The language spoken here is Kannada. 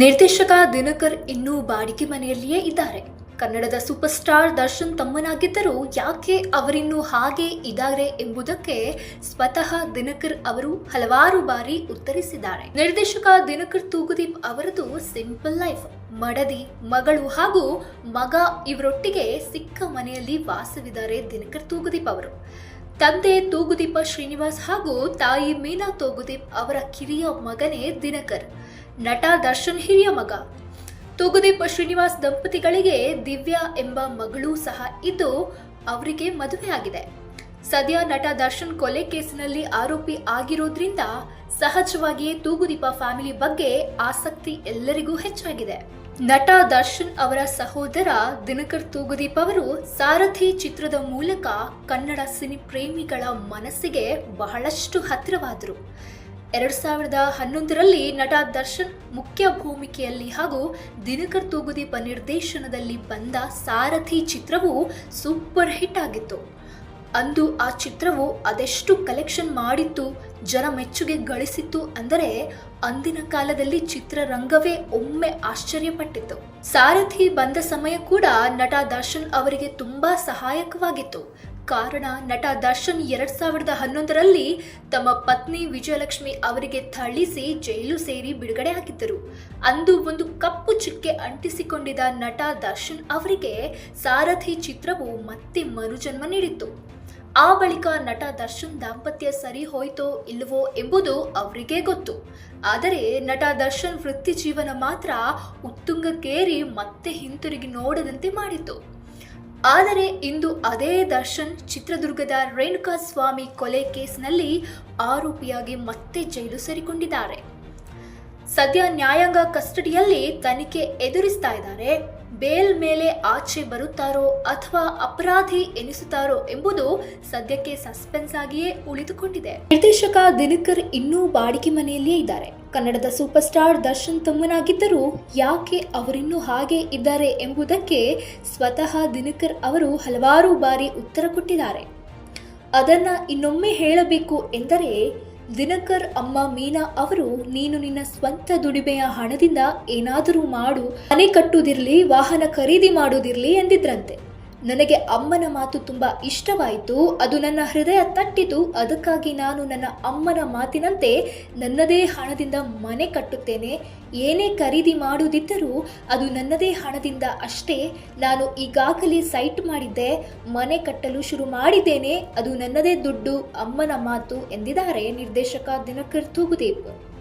ನಿರ್ದೇಶಕ ದಿನಕರ್ ಇನ್ನೂ ಬಾಡಿಗೆ ಮನೆಯಲ್ಲಿಯೇ ಇದ್ದಾರೆ. ಕನ್ನಡದ ಸೂಪರ್ ಸ್ಟಾರ್ ದರ್ಶನ್ ತಮ್ಮನಾಗಿದ್ದರೂ ಯಾಕೆ ಅವರಿನ್ನೂ ಹಾಗೆ ಇದ್ದಾರೆ ಎಂಬುದಕ್ಕೆ ಸ್ವತಃ ದಿನಕರ್ ಅವರು ಹಲವಾರು ಬಾರಿ ಉತ್ತರಿಸಿದ್ದಾರೆ. ನಿರ್ದೇಶಕ ದಿನಕರ್ ತೂಗುದೀಪ್ ಅವರದು ಸಿಂಪಲ್ ಲೈಫ್. ಮಡದಿ, ಮಗಳು ಹಾಗೂ ಮಗ ಇವರೊಟ್ಟಿಗೆ ಸಿಕ್ಕ ಮನೆಯಲ್ಲಿ ವಾಸವಿದ್ದಾರೆ ದಿನಕರ್ ತೂಗುದೀಪ್ ಅವರು. ತಂದೆ ತೂಗುದೀಪ ಶ್ರೀನಿವಾಸ್ ಹಾಗೂ ತಾಯಿ ಮೀನಾ ತೂಗುದೀಪ್ ಅವರ ಕಿರಿಯ ಮಗನೇ ದಿನಕರ್. ನಟ ದರ್ಶನ್ ಹಿರಿಯ ಮಗ. ತೂಗುದೀಪ ಶ್ರೀನಿವಾಸ್ ದಂಪತಿಗಳಿಗೆ ದಿವ್ಯಾ ಎಂಬ ಮಗಳೂ ಸಹ ಇದ್ದು ಅವರಿಗೆ ಮದುವೆಯಾಗಿದೆ ಸದ್ಯ ನಟ ದರ್ಶನ್ ಕೊಲೆ ಕೇಸಿನಲ್ಲಿ ಆರೋಪಿ ಆಗಿರೋದ್ರಿಂದ ಸಹಜವಾಗಿಯೇ ತೂಗುದೀಪ ಫ್ಯಾಮಿಲಿ ಬಗ್ಗೆ ಆಸಕ್ತಿ ಎಲ್ಲರಿಗೂ ಹೆಚ್ಚಾಗಿದೆ. ನಟ ದರ್ಶನ್ ಅವರ ಸಹೋದರ ದಿನಕರ್ ತೂಗುದೀಪ್ ಅವರು ಸಾರಥಿ ಚಿತ್ರದ ಮೂಲಕ ಕನ್ನಡ ಸಿನಿ ಪ್ರೇಮಿಗಳ ಮನಸ್ಸಿಗೆ ಬಹಳಷ್ಟು ಹತ್ತಿರವಾದರು. ಎರಡ್ ಸಾವಿರದ ಹನ್ನೊಂದರಲ್ಲಿ ನಟ ದರ್ಶನ್ ಮುಖ್ಯ ಭೂಮಿಕೆಯಲ್ಲಿ ಹಾಗೂ ದಿನಕರ್ ತೂಗುದೀಪ ನಿರ್ದೇಶನದಲ್ಲಿ ಬಂದ ಸಾರಥಿ ಚಿತ್ರವು ಸೂಪರ್ ಹಿಟ್ ಆಗಿತ್ತು. ಅಂದು ಆ ಚಿತ್ರವು ಅದೆಷ್ಟು ಕಲೆಕ್ಷನ್ ಮಾಡಿತ್ತು, ಜನ ಮೆಚ್ಚುಗೆ ಗಳಿಸಿತ್ತು ಅಂದರೆ ಅಂದಿನ ಕಾಲದಲ್ಲಿ ಚಿತ್ರರಂಗವೇ ಒಮ್ಮೆ ಆಶ್ಚರ್ಯಪಟ್ಟಿತ್ತು. ಸಾರಥಿ ಬಂದ ಸಮಯ ಕೂಡ ನಟ ದರ್ಶನ್ ಅವರಿಗೆ ತುಂಬಾ ಸಹಾಯಕವಾಗಿತ್ತು. ಕಾರಣ ನಟ ದರ್ಶನ್ ಎರಡ್ ಸಾವಿರದ ಹನ್ನೊಂದರಲ್ಲಿ ತಮ್ಮ ಪತ್ನಿ ವಿಜಯಲಕ್ಷ್ಮಿ ಅವರಿಗೆ ಥಳಿಸಿ ಜೈಲು ಸೇರಿ ಬಿಡುಗಡೆ ಹಾಕಿದ್ದರು ಅಂದು ಒಂದು ಕಪ್ಪು ಚುಕ್ಕೆ ಅಂಟಿಸಿಕೊಂಡಿದ್ದ ನಟ ದರ್ಶನ್ ಅವರಿಗೆ ಸಾರಥಿ ಚಿತ್ರವು ಮತ್ತೆ ಮರುಜನ್ಮ ನೀಡಿತ್ತು. ಆ ಬಳಿಕ ನಟ ದರ್ಶನ್ ದಾಂಪತ್ಯ ಸರಿ ಹೋಯ್ತೋ ಇಲ್ಲವೋ ಎಂಬುದು ಅವರಿಗೇ ಗೊತ್ತು. ಆದರೆ ನಟ ದರ್ಶನ್ ವೃತ್ತಿ ಜೀವನ ಮಾತ್ರ ಉತ್ತುಂಗಕ್ಕೇರಿ ಮತ್ತೆ ಹಿಂತಿರುಗಿ ನೋಡದಂತೆ ಮಾಡಿತು. ಆದರೆ ಇಂದು ಅದೇ ದರ್ಶನ್ ಚಿತ್ರದುರ್ಗದ ರೇಣುಕಾ ಸ್ವಾಮಿ ಕೊಲೆ ಕೇಸ್ನಲ್ಲಿ ಆರೋಪಿಯಾಗಿ ಮತ್ತೆ ಜೈಲು ಸೇರಿಕೊಂಡಿದ್ದಾರೆ. ಸದ್ಯ ನ್ಯಾಯಾಂಗ ಕಸ್ಟಡಿಯಲ್ಲಿ ತನಿಖೆ ಎದುರಿಸ್ತಾ ಇದ್ದಾರೆ. ಬೇಲ್ ಮೇಲೆ ಆಚೆ ಬರುತ್ತಾರೋ ಅಥವಾ ಅಪರಾಧಿ ಎನಿಸುತ್ತಾರೋ ಎಂಬುದು ಸದ್ಯಕ್ಕೆ ಸಸ್ಪೆನ್ಸ್ ಆಗಿಯೇ ಉಳಿದುಕೊಂಡಿದೆ. ನಿರ್ದೇಶಕ ದಿನಕರ್ ಇನ್ನೂ ಬಾಡಿಗೆ ಮನೆಯಲ್ಲಿಯೇ ಇದ್ದಾರೆ. ಕನ್ನಡದ ಸೂಪರ್ ಸ್ಟಾರ್ ದರ್ಶನ್ ತಮ್ಮನಾಗಿದ್ದರೂ ಯಾಕೆ ಅವರಿನ್ನೂ ಹಾಗೆ ಇದ್ದಾರೆ ಎಂಬುದಕ್ಕೆ ಸ್ವತಃ ದಿನಕರ್ ಅವರು ಹಲವಾರು ಬಾರಿ ಉತ್ತರ ಕೊಟ್ಟಿದ್ದಾರೆ. ಅದನ್ನ ಇನ್ನೊಮ್ಮೆ ಹೇಳಬೇಕು ಎಂದರೆ ದಿನಕರ್ ಅಮ್ಮ ಮೀನಾ ಅವರು, ನೀನು ನಿನ್ನ ಸ್ವಂತ ದುಡಿಮೆಯ ಹಣದಿಂದ ಏನಾದರೂ ಮಾಡು, ಮನೆ ಕಟ್ಟುವುದಿರಲಿ, ವಾಹನ ಖರೀದಿ ಮಾಡುವುದಿರಲಿ ಎಂದಿದ್ರಂತೆ. ನನಗೆ ಅಮ್ಮನ ಮಾತು ತುಂಬ ಇಷ್ಟವಾಯಿತು. ಅದು ನನ್ನ ಹೃದಯ ತಟ್ಟಿತು. ಅದಕ್ಕಾಗಿ ನಾನು ನನ್ನ ಅಮ್ಮನ ಮಾತಿನಂತೆ ನನ್ನದೇ ಹಣದಿಂದ ಮನೆ ಕಟ್ಟುತ್ತೇನೆ. ಏನೇ ಖರೀದಿ ಮಾಡುವುದಿದ್ದರೂ ಅದು ನನ್ನದೇ ಹಣದಿಂದ ಅಷ್ಟೇ. ನಾನು ಈಗಾಗಲೇ ಸೈಟ್ ಮಾಡಿದ್ದೆ. ಮನೆ ಕಟ್ಟಲು ಶುರು ಮಾಡಿದ್ದೇನೆ. ಅದು ನನ್ನದೇ ದುಡ್ಡು, ಅಮ್ಮನ ಮಾತು ಎಂದಿದ್ದಾರೆ ನಿರ್ದೇಶಕ ದಿನಕರ್ ತೂಗುದೀಪ್.